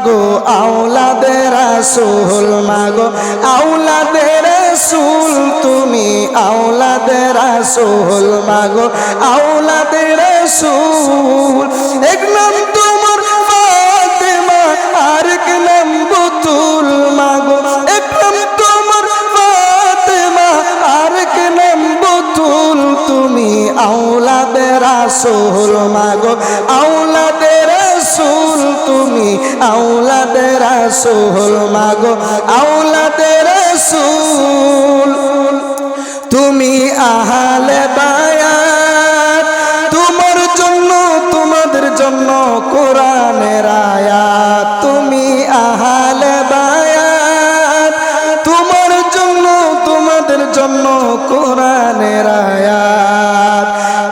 মাগো আওলাদের আসুল মাগো আওলাদের আসুল তুমি আওলাদের আসুল মাগো আওলাদের আসুল এক নাম তোমার ফাতেমা আর এক নাম বুতুল মাগো। এক নাম তোমার ফাতেমা আর এক নাম বুতুল, তুমি আওলাদের আসুল মাগো আওলাদের আসুল তুমি আওলাদের আসুল মাগো আওলাদের আসুল তুমি আহালে বায়াত, তোমার জন্য, তোমাদের জন্য কোরআনের আয়াত। তুমি আহালে বায়াত, তোমার জন্য, তোমাদের জন্য কোরআনের আয়াত।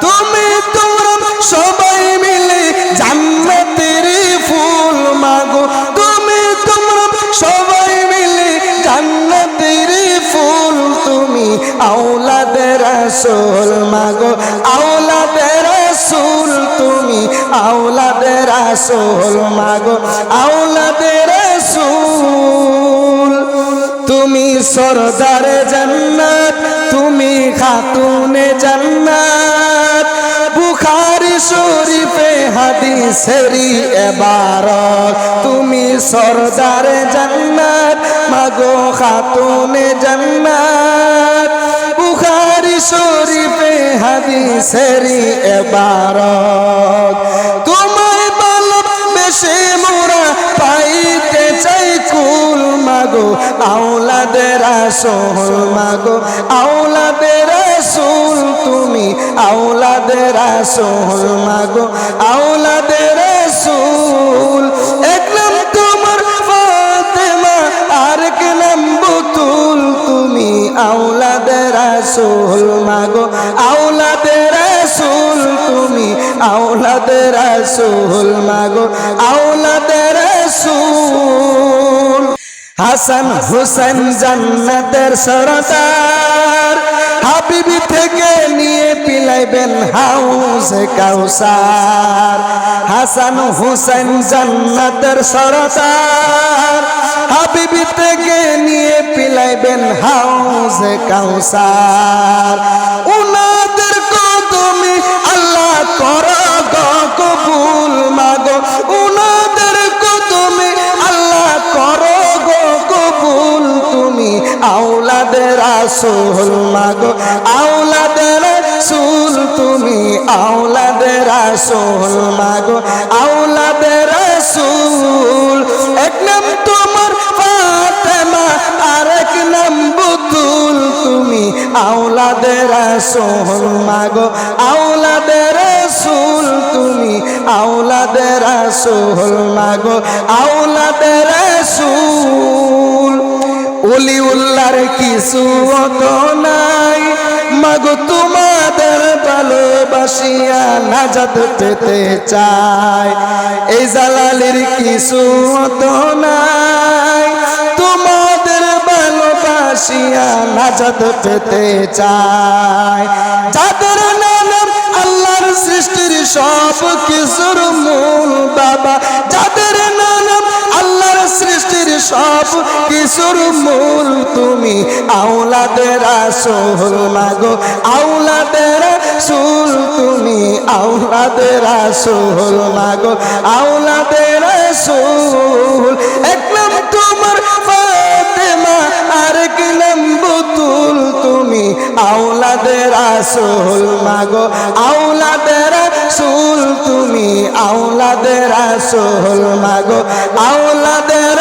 তুমি তোমরা সবাই মিলে জান্নাতের তুমি আওলাদের রাসূল, মাগো, আওলাদের রাসূল, তুমি আওলাদের রাসূল, মাগো, আওলাদের রাসূল। তুমি সরদার জান্নাত, তুমি খাতুনে জান্নাত। বুখারি শরীফে হাদিসেরি এবারত তুমি সরদার জান্নাত, মাগো, খাতুনে জান্নাত। হাদিসেরি এবারত। তোমায় ভালোবেসে মোরা পাইতে চাই কুল মাগো, আওলাদের আসল মাগো, আওলাদের আসল তুমি, আওলাদের আসল মাগো, আওলাদের আওলাদের আসল মাগো আওলাদের আসল হাসান হুসেন জান্নাতের সরদার, হাবিবি থেকে নিয়ে পিলাইবেন হাউসে কাউসার। হাসান হুসেন জান্নাতের সরদার, হাবিবি থেকে নিয়ে পিলাইবেন হাউসে কাউসার। উনাদের আসল মাগো আওলাদের সুল তুমি আওলাদের আসল মাগো আওলাদের সুল এক নাম তোমার ফাতেমা আর এক নাম বুতুল। তুমি আওলাদের আসল মাগো আওলাদের সুল তুমি আওলাদের আসল মাগো আওলাদের সুল উলি উল্লার কিছু অত নাই। মাগো তোমাদের ভালোবাসিয়া নাজাত পেতে চাই। এই জালালির কিছু অত নাই। তোমাদের ভালোবাসিয়া নাজাত পেতে চাই। যাদের নাম আল্লাহর সৃষ্টির সব কিছুর মূল বাবা, যাদের সব কিছুর মূল তুমি। আওলাদের আসল মাগো। আওলাদের সুল তুমি। আওলাদের আসল মাগো। আওলাদের সুল এক নাম তোমার ফাতেমা, আর নাম বুতুল তুমি। আওলাদের আসল মাগো। আওলাদের সুল তুমি। আওলাদের আসল মাগো। আওলাদের